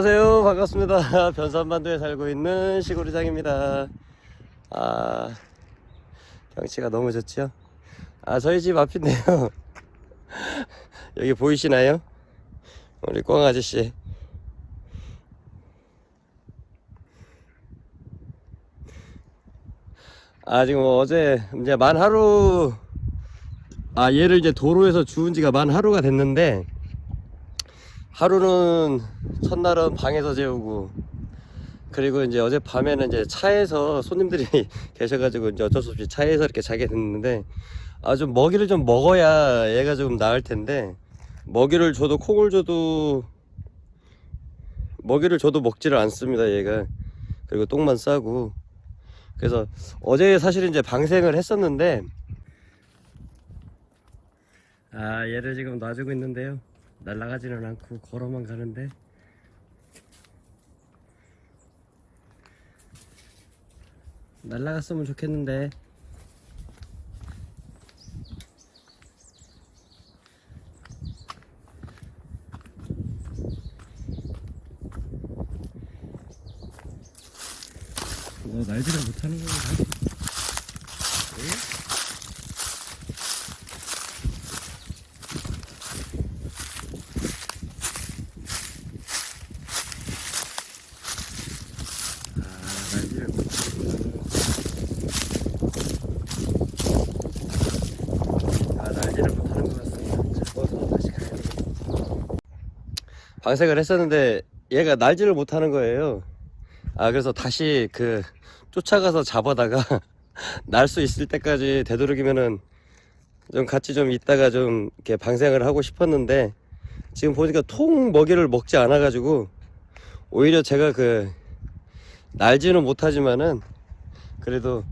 안녕하세요. 반갑습니다. 변산반도에 살고 있는 시골이장입니다. 아, 경치가 너무 좋죠? 아, 저희 집 앞인데요. 여기 보이시나요? 우리 꽝 아저씨. 아, 지금 어제 이제 만 하루, 아, 얘를 이제 도로에서 주운 지가 만 하루가 됐는데, 하루는 첫날은 방에서 재우고 그리고 이제 어젯밤에는 이제 차에서 손님들이 계셔가지고 이제 어쩔 수 없이 차에서 이렇게 자게 됐는데 아 좀 먹이를 좀 먹어야 얘가 좀 나을 텐데 먹이를 줘도 콩을 줘도 먹이를 줘도 먹지를 않습니다 얘가. 그리고 똥만 싸고. 그래서 어제 사실 이제 방생을 했었는데 아 얘를 지금 놔주고 있는데요 날아가지는 않고 걸어만 가는데 날아갔으면 좋겠는데 너 날지를 못하는 건가? 아, 날지를 아, 날지를 못하는 것 같습니다. 잡아서 다시 가야 돼. 방생을 했었는데 얘가 날지를 못하는 거예요. 아, 그래서 다시 그 쫓아가서 잡아다가 날 수 있을 때까지 되도록이면은 좀 같이 좀 있다가 좀 이렇게 방생을 하고 싶었는데 지금 보니까 통 먹이를 먹지 않아 가지고 오히려 제가 그 날지는 못하지만은 그래도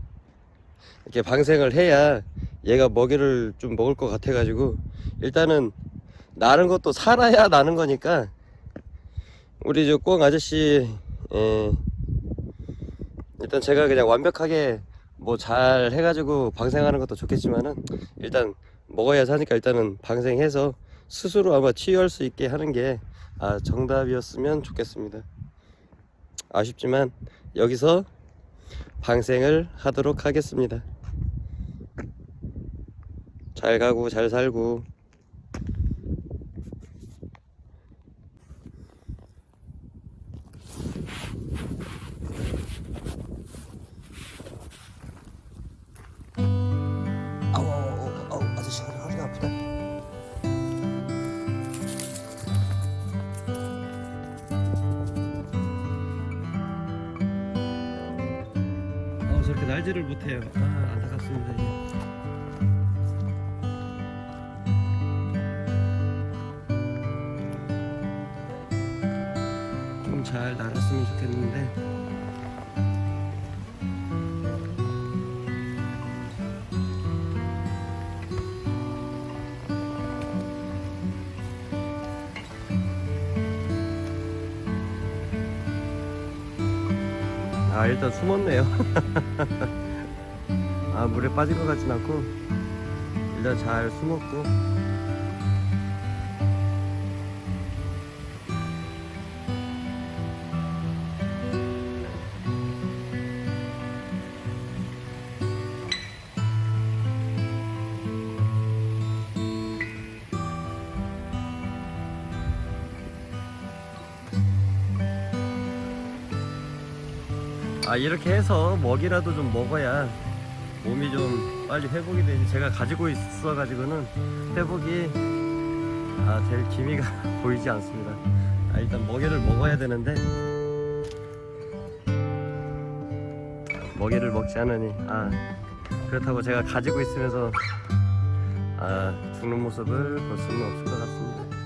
이렇게 방생을 해야 얘가 먹이를 좀 먹을 것 같아 가지고 일단은 나는 것도 살아야 나는 거니까 우리 저꽁 아저씨 예, 일단 제가 그냥 완벽하게 뭐 잘 해가지고 방생하는 것도 좋겠지만은 일단 먹어야 사니까 일단은 방생해서 스스로 아마 치유할 수 있게 하는 게 아, 정답이었으면 좋겠습니다. 아쉽지만 여기서 방생을 하도록 하겠습니다. 잘 가고 잘 살고 날지를 못해요. 아 안타깝습니다. 좀 잘 날았으면 좋겠는데. 아 일단 숨었네요. 아 물에 빠질 것 같진 않고 일단 잘 숨었고 아 이렇게 해서 먹이라도 좀 먹어야 몸이 좀 빨리 회복이 되지. 제가 가지고 있어 가지고는 회복이 아 될 기미가 보이지 않습니다. 아 일단 먹이를 먹어야 되는데 먹이를 먹지 않으니 아 그렇다고 제가 가지고 있으면서 아 죽는 모습을 볼 수는 없을 것 같습니다